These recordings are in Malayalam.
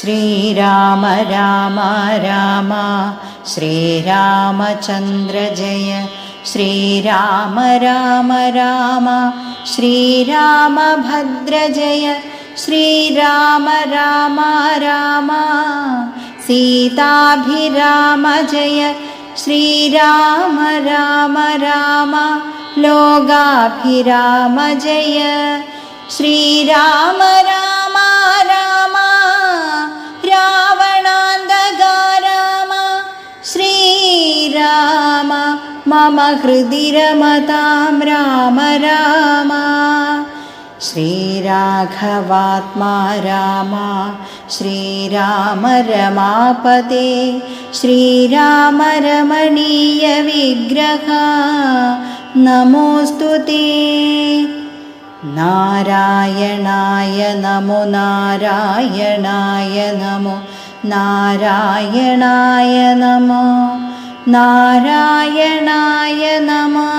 श्रीराम राम राम। श्रीरामचन्द्र जय। श्रीराम राम राम। श्रीरामभद्र जय। श्रीराम राम राम। सीताभिराम जय। श्रीराम राम राम। लोगाभिराम जय। श्रीराम राम। ശ്രീരാമ മമ ഹൃദി രമതാം രാമ രാമ. ശ്രീരാഘവാത്മാ രാമ ശ്രീരാമ രമാപദേ ശ്രീരാമ രമണീയ വിഗ്രഹ. നമോസ്തു നാരായണായ നമോ നാരായണായ നമോ നാരായണായ നമോ. നാരായണായ നമ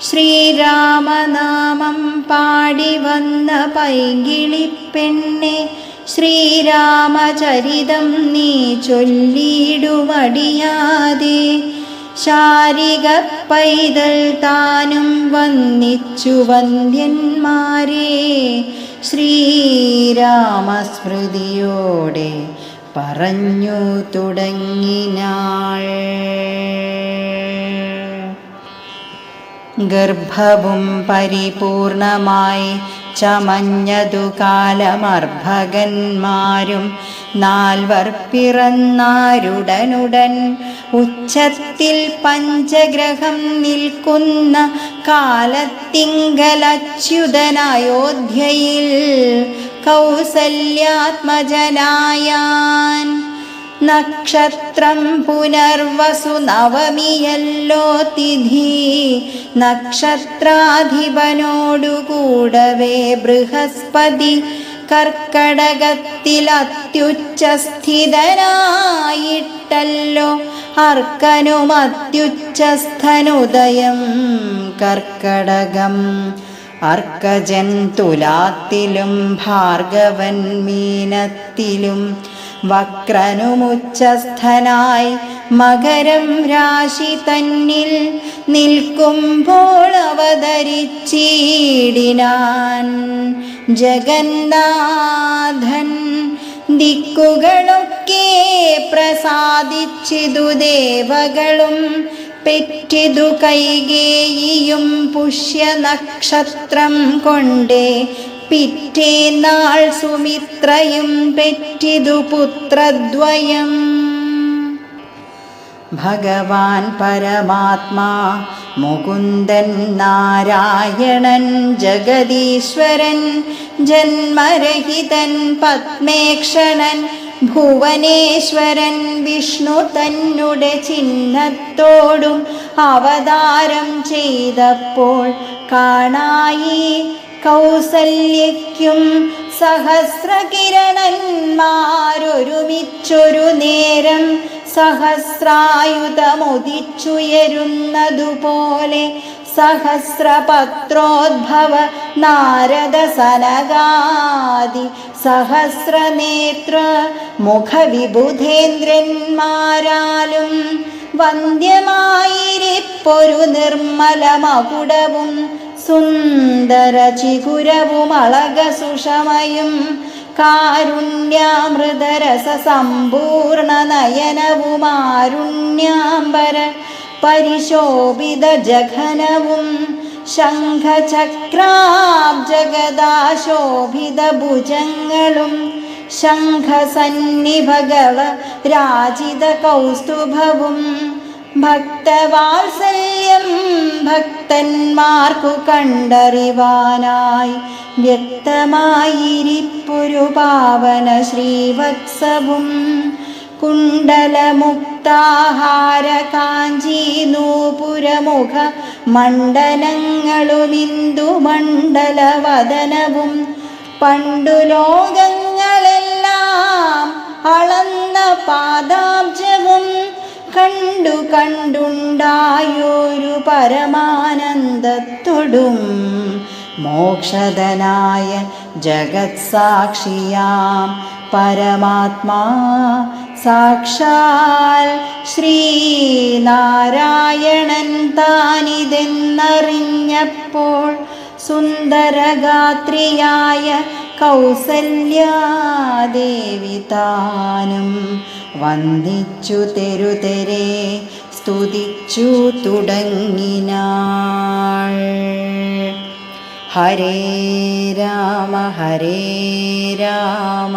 ശ്രീരാമനാമം പാടി വന്ന പൈകിളിപ്പെണ്ണെ ശ്രീരാമചരിതം നീ ചൊല്ലിയിടുമടിയാതെ. ശാരിക പൈതൽ താനും വന്നിച്ചു വന്ധ്യന്മാരെ. ശ്രീരാമസ്മൃതിയോടെ പറഞ്ഞു തുടങ്ങിനാൾ. ഗർഭവും പരിപൂർണമായി ചമഞ്ഞതു കാലമർഭകന്മാരും നാൽവർ പിറന്നാരുടനുടൻ ഉച്ചത്തിൽ പഞ്ചഗ്രഹം നിൽക്കുന്ന കാലത്തിങ്കലച്യുതനയോധ്യയിൽ കൗസല്യാത്മജനായാൻ. നക്ഷത്രം പുനർവസു നവമിയല്ലോ തിഥി. നക്ഷത്രാധിപനോടുകൂടവേ ബൃഹസ്പതി. കർക്കടകത്തിൽ അത്യുച്ചസ്ഥിതനായിട്ടല്ലോ അർക്കനുമത്യുച്ചസ്ഥനുദയം കർക്കടകം. അർക്കജൻ തുലാത്തിലും ഭാർഗവൻ മീനത്തിലും വക്രനുമുച്ചസ്ഥനായി മകരം രാശി തന്നിൽ നിൽക്കുമ്പോൾ അവതരിച്ചീടിനാൻ ജഗന്നാഥൻ ദിക്കുകളൊക്കെ പ്രസാദിച്ചിതു ദേവകളും പെറ്റിതു കൈകേയിയും പുഷ്യനക്ഷത്രം കൊണ്ടേ പിറ്റേന്നാൾ സുമിത്രയും പെറ്റിതു പുത്രദ്വയം. ഭഗവാൻ പരമാത്മാ മുകുന്ദൻ നാരായണൻ ജഗദീശ്വരൻ ജന്മരഹിതൻ പത്മേക്ഷണൻ ഭുവനേശ്വരൻ വിഷ്ണു തന്നുടെ ചിഹ്നത്തോടും അവതാരം ചെയ്തപ്പോൾ കാണായി കൗസല്യയ്ക്കും സഹസ്രകിരണന്മാരൊരുമിച്ചൊരു നേരം സഹസ്രായുധമുദിച്ചുയരുന്നതുപോലെ സഹസ്രപത്രോദ്ഭവ നാരദ സനകാദി സഹസ്രനേത്ര മുഖവിബുധേന്ദ്രന്മാരാലും വന്ദ്യമായിരിപ്പൊരു നിർമ്മലമകുടവും സുന്ദര ചികുരവും അളക സുഷമയും കാരുണ്യാമൃതരസ സമ്പൂർണ നയനവുമാരുണ്യാംബര പരിശോഭിത ജഘനവും ശംഖചക്രാബ്ജഗദാശോഭിത ഭുജങ്ങളും ശംഖസന്നിഭഗവ രാജിത കൗസ്തുഭവും ഭക്തവാത്സല്യം ഭക്തന്മാർക്കു കണ്ടറിവാനായി വ്യക്തമായിരിപ്പൊരു പാവന ശ്രീവത്സവും. കുണ്ടലമുക്താഹാര കാഞ്ചി നൂപുരമുഖ മണ്ഡലങ്ങളുമിന്ദു മണ്ഡലവദനവും പണ്ടു ലോകങ്ങളെല്ലാം അളന്ന പാദാബ്ജവും കണ്ടു കണ്ടുണ്ടായൊരു പരമാനന്ദത്തൊടും മോക്ഷതനായ ജഗത് പരമാത്മാ. സാക്ഷാൽ ശ്രീനാരായണൻ താനിതെന്നറിഞ്ഞപ്പോൾ സുന്ദരഗാത്രിയായ കൗസല്യാദേവി താനും വന്ദിച്ചു തെരുതെരെ സ്തുതിച്ചു തുടങ്ങിനാൾ. ഹരേ രാമ ഹരേ രാമ